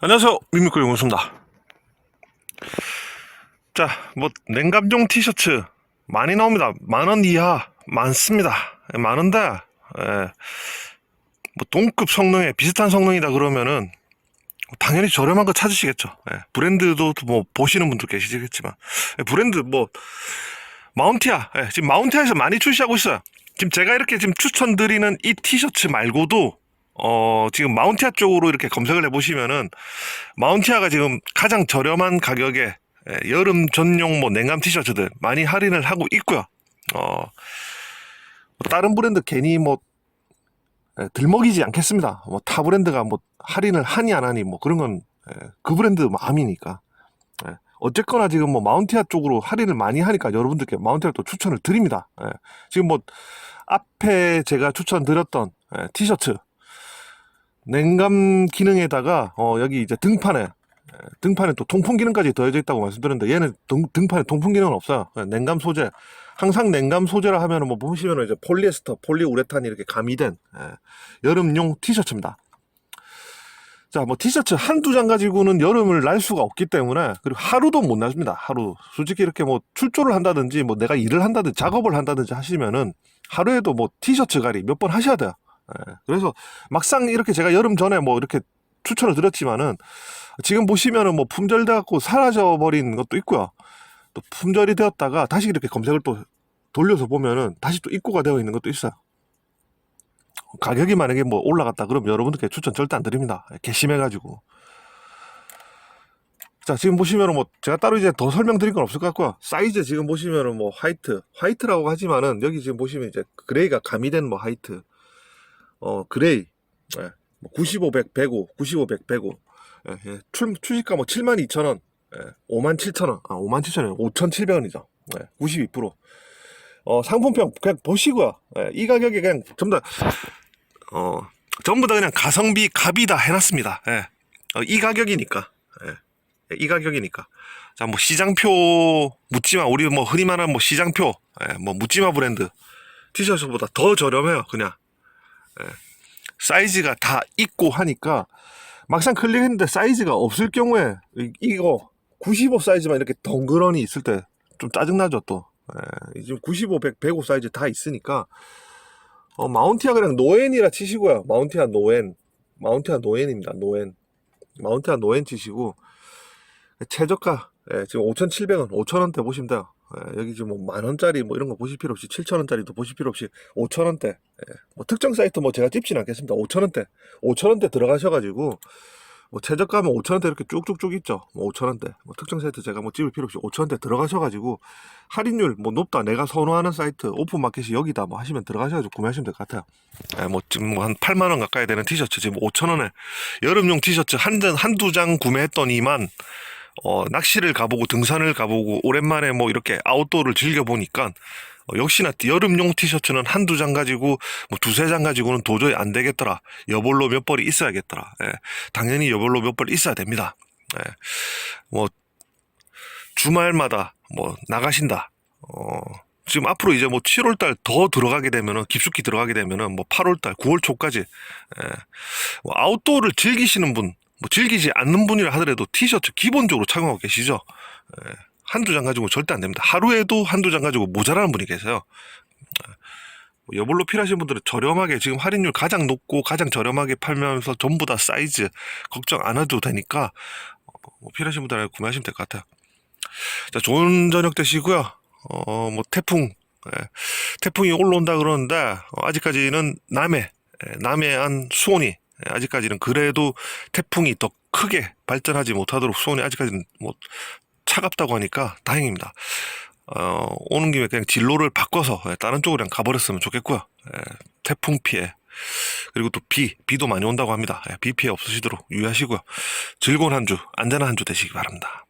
안녕하세요. 미미코 용수입니다. 자, 뭐 냉감용 티셔츠 많이 나옵니다. 만 원 이하 많습니다. 예, 많은데 예, 뭐 동급 성능에 비슷한 성능이다 그러면은 당연히 저렴한 거 찾으시겠죠. 예, 브랜드도 뭐 보시는 분도 계시겠지만 예, 브랜드 뭐 마운티아 예, 지금 마운티아에서 많이 출시하고 있어요. 지금 제가 이렇게 지금 추천드리는 이 티셔츠 말고도 어, 지금 마운티아 쪽으로 이렇게 검색을 해보시면은, 마운티아가 지금 가장 저렴한 가격에 예, 여름 전용 뭐 냉감 티셔츠들 많이 할인을 하고 있고요. 어, 뭐 다른 브랜드 괜히 뭐, 예, 들먹이지 않겠습니다. 뭐 타 브랜드가 뭐 할인을 하니 안 하니 뭐 그런 건, 예, 그 브랜드 마음이니까. 예, 어쨌거나 지금 뭐 마운티아 쪽으로 할인을 많이 하니까 여러분들께 마운티아 또 추천을 드립니다. 예, 지금 뭐 앞에 제가 추천드렸던 예, 티셔츠, 냉감 기능에다가 어 여기 이제 등판에 에, 등판에 또 통풍 기능까지 더해져 있다고 말씀드렸는데 얘는 등, 등판에 통풍 기능은 없어요. 냉감 소재. 항상 냉감 소재라 하면은 뭐 보시면은 이제 폴리에스터, 폴리우레탄이 이렇게 가미된 에, 여름용 티셔츠입니다. 자, 뭐 티셔츠 한두 장 가지고는 여름을 날 수가 없기 때문에 그리고 하루도 못 납니다. 하루. 솔직히 이렇게 뭐 출조를 한다든지 뭐 내가 일을 한다든지 작업을 한다든지 하시면은 하루에도 뭐 티셔츠 가리 몇번 하셔야 돼요. 예, 그래서 막상 이렇게 제가 여름 전에 뭐 이렇게 추천을 드렸지만은 지금 보시면은 뭐 품절돼 갖고 사라져 버린 것도 있고요. 또 품절이 되었다가 다시 이렇게 검색을 또 돌려서 보면은 다시 또 입고가 되어 있는 것도 있어요. 가격이 만약에 뭐 올라갔다 그러면 여러분들께 추천 절대 안 드립니다. 개심해 가지고. 자, 지금 보시면은 뭐 제가 따로 이제 더 설명드릴 건 없을 것 같고요. 사이즈 지금 보시면은 뭐 화이트, 화이트라고 하지만은 여기 지금 보시면 이제 그레이가 가미된 뭐 화이트, 어, 그레이, 예, 뭐 95, 100, 105, 95, 100, 105. 예, 예, 출, 출시가 뭐 72,000원, 예, 57,000원, 아, 57,000원, 5,700원이죠. 예, 92%. 어, 상품평 그냥 보시고요. 예, 이 가격에 그냥 전부 다, 어, 전부 다 그냥 가성비 갑이다 해놨습니다. 예, 어, 이 가격이니까. 예, 이 가격이니까. 자, 뭐 시장표 묻지마, 우리 뭐 흔히 말하는 뭐 시장표, 예, 뭐 묻지마 브랜드 티셔츠보다 더 저렴해요, 그냥. 사이즈가 다 있고 하니까 막상 클릭했는데 사이즈가 없을 경우에 이- 이거 95 사이즈만 이렇게 덩그러니 있을 때 좀 짜증나죠 또. 예, 지금 95, 100, 105 사이즈 다 있으니까. 어, 마운티아 그냥 노엔이라 치시고요. 마운티아 노엔. 마운티아 노엔입니다 노엔. 마운티아 노엔 치시고. 최저가 예, 지금 5,700원 5,000원대 보시면 돼요 예, 여기 지금 뭐 만원짜리 뭐 이런 거 보실 필요 없이 7,000원짜리도 보실 필요 없이 5,000원대 예, 뭐 특정 사이트 뭐 제가 찝진 않겠습니다. 5천원대, 5천원대 들어가셔가지고 뭐 최저가면 5천원대 이렇게 쭉쭉쭉 있죠. 뭐 5천원대, 뭐 특정 사이트 제가 뭐 찝을 필요 없이 5천원대 들어가셔가지고 할인율 뭐 높다, 내가 선호하는 사이트 오픈 마켓이 여기다 뭐 하시면 들어가셔가지고 구매하시면 될 것 같아요. 예, 뭐 지금 뭐 한 8만 원 가까이 되는 티셔츠 지금 5천 원에 여름용 티셔츠 한 장, 한두 장 구매했더니만 어, 낚시를 가보고 등산을 가보고 오랜만에 뭐 이렇게 아웃도어를 즐겨보니까 어, 역시나 여름용 티셔츠는 한두 장 가지고 뭐 두세 장 가지고는 도저히 안 되겠더라. 여벌로 몇 벌이 있어야겠더라. 예, 당연히 여벌로 몇 벌 있어야 됩니다. 예, 뭐 주말마다 뭐 나가신다. 어, 지금 앞으로 이제 뭐 7월 달 더 들어가게 되면은 깊숙이 들어가게 되면은 뭐 8월 달, 9월 초까지 예, 뭐 아웃도어를 즐기시는 분, 뭐 즐기지 않는 분이라 하더라도 티셔츠 기본적으로 착용하고 계시죠. 예, 한두 장 가지고 절대 안 됩니다. 하루에도 한두 장 가지고 모자라는 분이 계세요. 뭐 여벌로 필요하신 분들은 저렴하게 지금 할인율 가장 높고 가장 저렴하게 팔면서 전부 다 사이즈 걱정 안 해도 되니까 어, 뭐 필요하신 분들은 구매하시면 될 것 같아요. 자, 좋은 저녁 되시고요. 어, 뭐 태풍, 예, 태풍이 올라온다 그러는데 어, 아직까지는 남해, 예, 남해안 수온이 예, 아직까지는 그래도 태풍이 더 크게 발전하지 못하도록 수온이 아직까지는 뭐 차갑다고 하니까 다행입니다. 어, 오는 김에 그냥 진로를 바꿔서 예, 다른 쪽으로 그냥 가버렸으면 좋겠고요. 예, 태풍 피해. 그리고 또 비, 비도 많이 온다고 합니다. 예, 비 피해 없으시도록 유의하시고요. 즐거운 한 주, 안전한 한 주 되시기 바랍니다.